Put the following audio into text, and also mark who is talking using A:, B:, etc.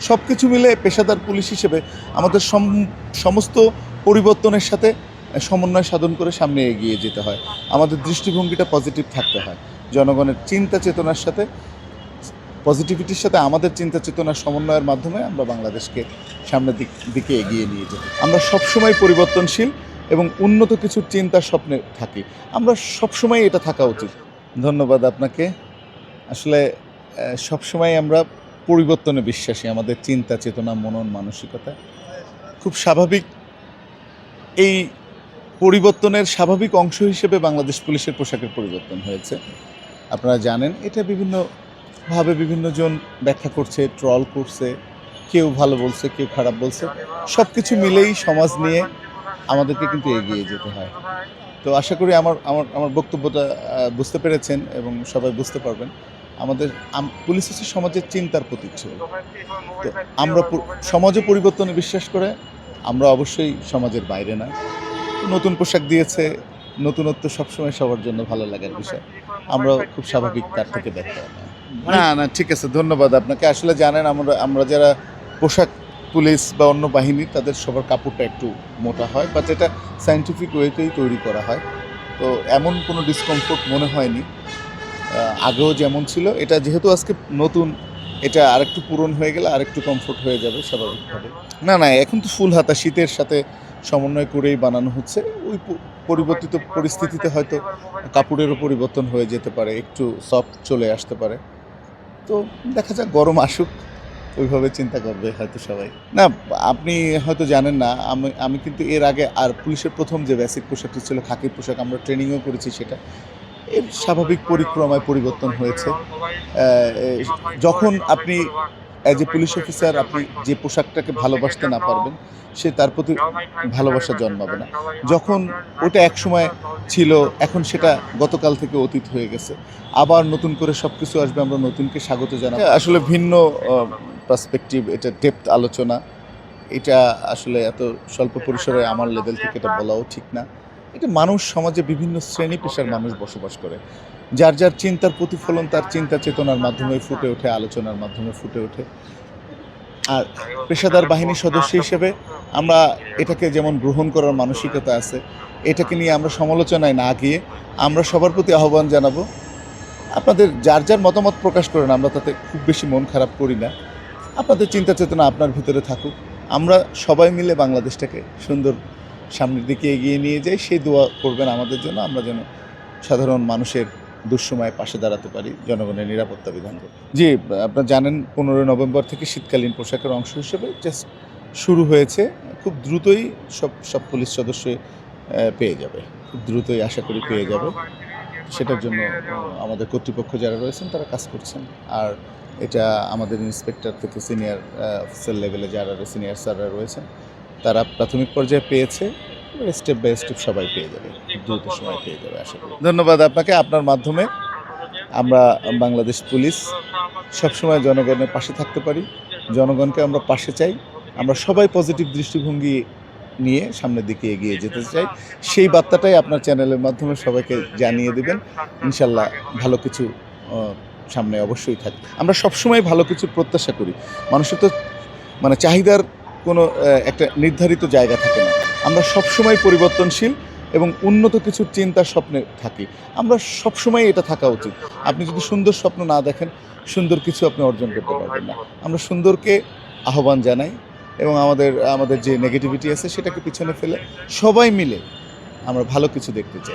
A: সব কিছু মিলে পেশাদার পুলিশ হিসেবে আমাদের সমস্ত পরিবর্তনের সাথে সমন্বয় সাধন করে সামনে এগিয়ে যেতে হয়। আমাদের দৃষ্টিভঙ্গিটা পজিটিভ থাকতে হয়। জনগণের চিন্তা চেতনার সাথে পজিটিভিটির সাথে আমাদের চিন্তা চেতনার সমন্বয়ের মাধ্যমে আমরা বাংলাদেশকে সামনের দিক, দিকে এগিয়ে নিয়ে যেতে আমরা সবসময় পরিবর্তনশীল এবং উন্নত কিছুর চিন্তার স্বপ্নে থাকি। আমরা সবসময় এটা থাকা উচিত। ধন্যবাদ আপনাকে। আসলে সবসময় আমরা পরিবর্তনে বিশ্বাসী, আমাদের চিন্তা, চেতনা, মনন, মানসিকতা। খুব স্বাভাবিক এই পরিবর্তনের স্বাভাবিক অংশ হিসেবে বাংলাদেশ পুলিশের পোশাকের পরিবর্তন হয়েছে। আপনারা জানেন, এটা বিভিন্নভাবে বিভিন্নজন ব্যাখ্যা করছে, ট্রল করছে, কেউ ভালো বলছে, কেউ খারাপ বলছে। সব কিছু মিলেই সমাজ নিয়ে আমাদেরকে কিন্তু এগিয়ে যেতে হয়। তো আশা করি আমার আমার আমার বক্তব্যটা বুঝতে পেরেছেন এবং সবাই বুঝতে পারবেন। আমাদের, আম- পুলিশ হচ্ছে সমাজের চিন্তার প্রতীক ছিল তো আমরা সমাজে পরিবর্তনে বিশ্বাস করে আমরা অবশ্যই সমাজের বাইরে না। নতুন পোশাক দিয়েছে, নতুনত্ব সবসময় সবার জন্য ভালো লাগার বিষয়। আমরাও খুব স্বাভাবিক, তার থেকে দেখতে না না, ঠিক আছে, ধন্যবাদ আপনাকে। আসলে জানেন, আমরা আমরা যারা পোশাক পুলিশ বা অন্য বাহিনী, তাদের সবার কাপড়টা একটু মোটা হয় বা যেটা সায়েন্টিফিক ওয়েতেই তৈরি করা হয়। তো এমন কোনো ডিসকমফোর্ট মনে হয়নি। আগেও যেমন ছিল, এটা যেহেতু আজকে নতুন, এটা আরেকটু পূরণ হয়ে গেলে আরেকটু কমফোর্ট হয়ে যাবে স্বাভাবিকভাবে। না না, এখন তো ফুল হাতা, শীতের সাথে সমন্বয় করেই বানানো হচ্ছে। ওই পরিবর্তিত পরিস্থিতিতে হয়তো কাপড়েরও পরিবর্তন হয়ে যেতে পারে, একটু সফট চলে আসতে পারে। তো দেখা যাক, গরম আসুক, ওইভাবে চিন্তা করবে হয়তো সবাই। না, আপনি হয়তো জানেন না, আমি আমি কিন্তু এর আগে আর পুলিশের প্রথম যে বেসিক পোশাকটি ছিল খাকির পোশাক, আমরা ট্রেনিংও করেছি সেটা। এর স্বাভাবিক পরিক্রমায় পরিবর্তন হয়েছে। যখন আপনি অ্যাজ এ পুলিশ অফিসার আপনি যে পোশাকটাকে ভালোবাসতে না পারবেন, সে তার প্রতি ভালোবাসা জন্মাবে না। যখন ওটা এক সময় ছিল, এখন সেটা গতকাল থেকে অতীত হয়ে গেছে। আবার নতুন করে সব কিছু আসবে, আমরা নতুনকে স্বাগত জানাব। আসলে ভিন্ন পার্সপেক্টিভ এটা ডেপথ আলোচনা। এটা আসলে এত স্বল্প পরিসরে আমার লেভেল থেকে এটা বলাও ঠিক না। এটা মানুষ সমাজে বিভিন্ন শ্রেণি পেশার মানুষ বসবাস করে। যার যার চিন্তার প্রতিফলন তার চিন্তা চেতনার মাধ্যমে ফুটে ওঠে, আলোচনার মাধ্যমে ফুটে ওঠে। আর পেশাদার বাহিনীর সদস্য হিসেবে আমরা এটাকে যেমন গ্রহণ করার মানসিকতা আছে, এটাকে নিয়ে আমরা সমালোচনায় না গিয়ে আমরা সবার প্রতি আহ্বান জানাব। আপনাদের যার যার মতামত প্রকাশ করেন, আমরা তাতে খুব বেশি মন খারাপ করি না। আপনাদের চিন্তা চেতনা আপনার ভিতরে থাকুক। আমরা সবাই মিলে বাংলাদেশটাকে সুন্দর সামনের দিকে এগিয়ে নিয়ে যাই সেই দোয়া করবেন আমাদের জন্য, আমরা যেন সাধারণ মানুষের দুঃসময়ে পাশে দাঁড়াতে পারি, জনগণের নিরাপত্তা বিধান করে জি, আপনারা জানেন, পনেরোই নভেম্বর থেকে শীতকালীন পোশাকের অংশ হিসেবে জাস্ট শুরু হয়েছে, খুব দ্রুতই সব সব পুলিশ সদস্য পেয়ে যাবে। খুব দ্রুতই আশা করি পেয়ে যাবে। সেটার জন্য আমাদের কর্তৃপক্ষ যারা রয়েছেন, তারা কাজ করছেন। আর এটা আমাদের ইন্সপেক্টর থেকে সিনিয়র অফিসার লেভেলে যারা সিনিয়র স্যাররা রয়েছেন তারা প্রাথমিক পর্যায়ে পেয়েছে স্টেপ বাই স্টেপ সবাই পেয়ে যাবে। দ্রুত সময় পেয়ে যাবে আশা করি। ধন্যবাদ আপনাকে। আপনার মাধ্যমে আমরা বাংলাদেশ পুলিশ সবসময় জনগণের পাশে থাকতে পারি। জনগণকে আমরা পাশে চাই। আমরা সবাই পজিটিভ দৃষ্টিভঙ্গি নিয়ে সামনের দিকে এগিয়ে যেতে চাই। সেই বার্তাটাই আপনার চ্যানেলের মাধ্যমে সবাইকে জানিয়ে দেবেন। ইনশাল্লাহ ভালো কিছু সামনে অবশ্যই থাকবে। আমরা সবসময় ভালো কিছুর প্রত্যাশা করি। মানুষের তো মানে চাহিদার কোনো একটা নির্ধারিত জায়গা থাকে না। আমরা সবসময় পরিবর্তনশীল এবং উন্নত কিছুর চিন্তার স্বপ্নে থাকি। আমরা সবসময় এটা থাকা উচিত। আপনি যদি সুন্দর স্বপ্ন না দেখেন, সুন্দর কিছু আপনি অর্জন করতে পারবেন না। আমরা সুন্দরকে আহ্বান জানাই এবং আমাদের আমাদের যে নেগেটিভিটি আছে সেটাকে পিছনে ফেলে সবাই মিলে আমরা ভালো কিছু দেখতে চাই।